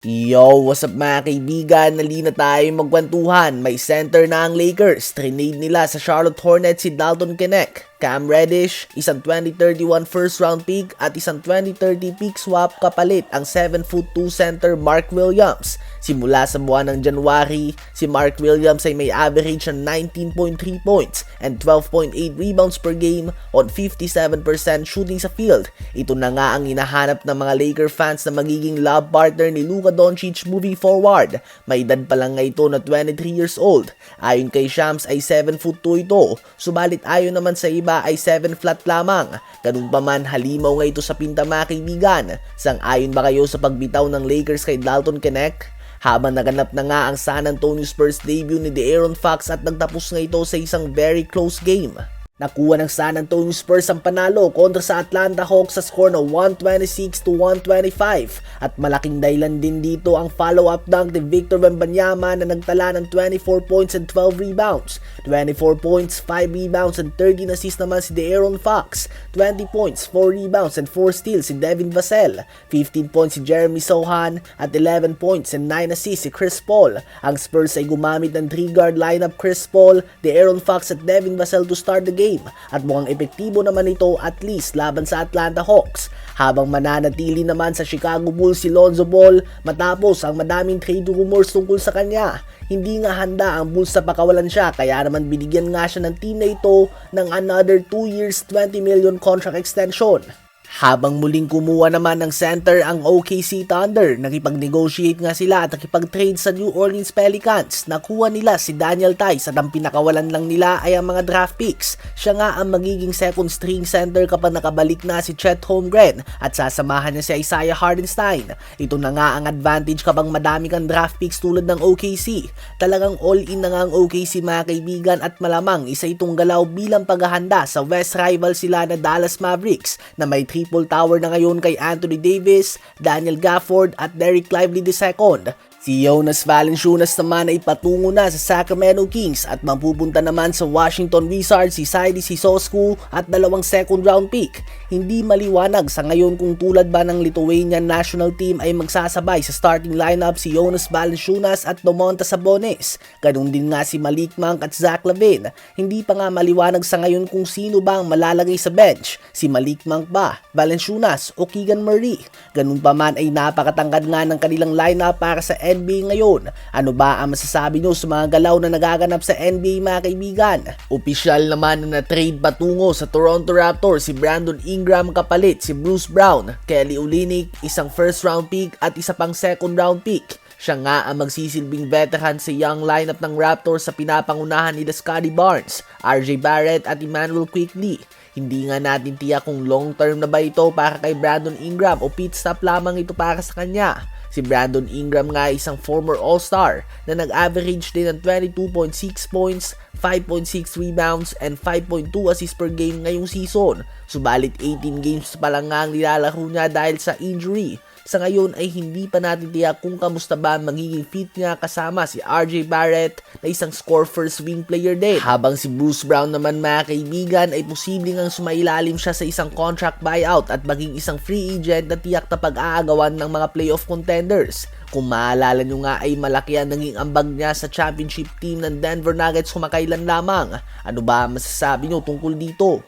Yo, what's up mga kaibigan? Nali na tayo magkwentuhan. May center na ang Lakers. Trinade nila sa Charlotte Hornets si Dalton Knecht. Cam Reddish, isang 2031 first round pick at isang 2030 pick swap kapalit ang 7 foot 2 center Mark Williams. Simula sa buwan ng January, si Mark Williams ay may average ng 19.3 points and 12.8 rebounds per game on 57% shooting sa field. Ito na nga ang hinahanap ng mga Laker fans na magiging love partner ni Luka Doncic moving forward. May edad pa lang nga ito na 23 years old. Ayon kay Shams ay 7 foot 2 ito, subalit ayon naman sa iba ay 7 flat lamang. Ganun pa man halimaw nga ito sa pinta mga kaibigan. Sang-ayon ba kayo sa pagbitaw ng Lakers kay Dalton Knecht? Habang naganap na nga ang San Antonio Spurs debut ni De'Aaron Fox at nagtapos nga ito sa isang very close game. Nakuha ng San Antonio Spurs ang panalo kontra sa Atlanta Hawks sa score na 126 to 125 at malaking dahilan din dito ang follow-up dunk ni Victor Wembanyama na nagtala ng 24 points and 12 rebounds. 24 points, 5 rebounds and 13 assists naman si De'Aaron Fox. 20 points, 4 rebounds and 4 steals si Devin Vassell. 15 points si Jeremy Sohan at 11 points and 9 assists si Chris Paul. Ang Spurs ay gumamit ng 3-guard lineup Chris Paul, De'Aaron Fox at Devin Vassell to start the game at mukhang epektibo naman ito at least laban sa Atlanta Hawks habang mananatili naman sa Chicago Bulls si Lonzo Ball matapos ang madaming trade rumors tungkol sa kanya. Hindi nga handa ang Bulls sa pakawalan siya kaya naman binigyan nga siya ng team na ito ng another 2 years 20 million contract extension. Habang muling kumuha naman ng center ang OKC Thunder, nakipag-negotiate nga sila at nakipag-trade sa New Orleans Pelicans. Nakuha nila si Daniel Tice at ang pinakawalan lang nila ay ang mga draft picks. Siya nga ang magiging second string center kapag nakabalik na si Chet Holmgren at sasamahan niya si Isaiah Hardenstein. Ito na nga ang advantage kapag madami kang draft picks tulad ng OKC. Talagang all-in na nga ang OKC mga kaibigan at malamang isa itong galaw bilang paghahanda sa West rival sila na Dallas Mavericks na may 3 triple tower na ngayon kay Anthony Davis, Daniel Gafford at Derek Lively II. Si Jonas Valanciunas naman ay patungo na sa Sacramento Kings at mapupunta naman sa Washington Wizards si Saidi Sisosku at dalawang second round pick. Hindi maliwanag sa ngayon kung tulad ba ng Lithuanian national team ay magsasabay sa starting lineup si Jonas Valanciunas at Domantas Sabonis. Ganun din nga si Malik Monk at Zach Lavin. Hindi pa nga maliwanag sa ngayon kung sino ba ang malalagay sa bench, si Malik Monk ba, Valanciunas o Keegan Murray. Ganun pa man ay napakatangkad nga ng kanilang lineup para sa NBA ngayon. Ano ba ang masasabi nyo sa mga galaw na nagaganap sa NBA mga kaibigan? Opisyal naman na na-trade patungo sa Toronto Raptors si Brandon Ingram kapalit si Bruce Brown, Kelly Olynyk, isang first round pick at isa pang second round pick. Siya nga ang magsisilbing veteran sa young lineup ng Raptors sa pinapangunahan ni Scotty Barnes, RJ Barrett at Emmanuel Quickly. Hindi nga natin tiyak kung long term na ba ito para kay Brandon Ingram o pit stop lamang ito para sa kanya. Si Brandon Ingram nga isang former All-Star na nag-average din ng 22.6 points, 5.6 rebounds, and 5.2 assists per game ngayong season. Subalit 18 games pa lang nga ang nilalaro niya dahil sa injury. Sa ngayon ay hindi pa natin tiyak kung kamusta ba magiging fit niya kasama si RJ Barrett na isang score first wing player din. Habang si Bruce Brown naman mga kaibigan ay posibleng ang sumailalim siya sa isang contract buyout at maging isang free agent na tiyak na pag-aagawan ng mga playoff contenders. Kung maalala nyo nga ay malaki ang naging ambag niya sa championship team ng Denver Nuggets kumakailan lamang. Ano ba masasabi nyo tungkol dito?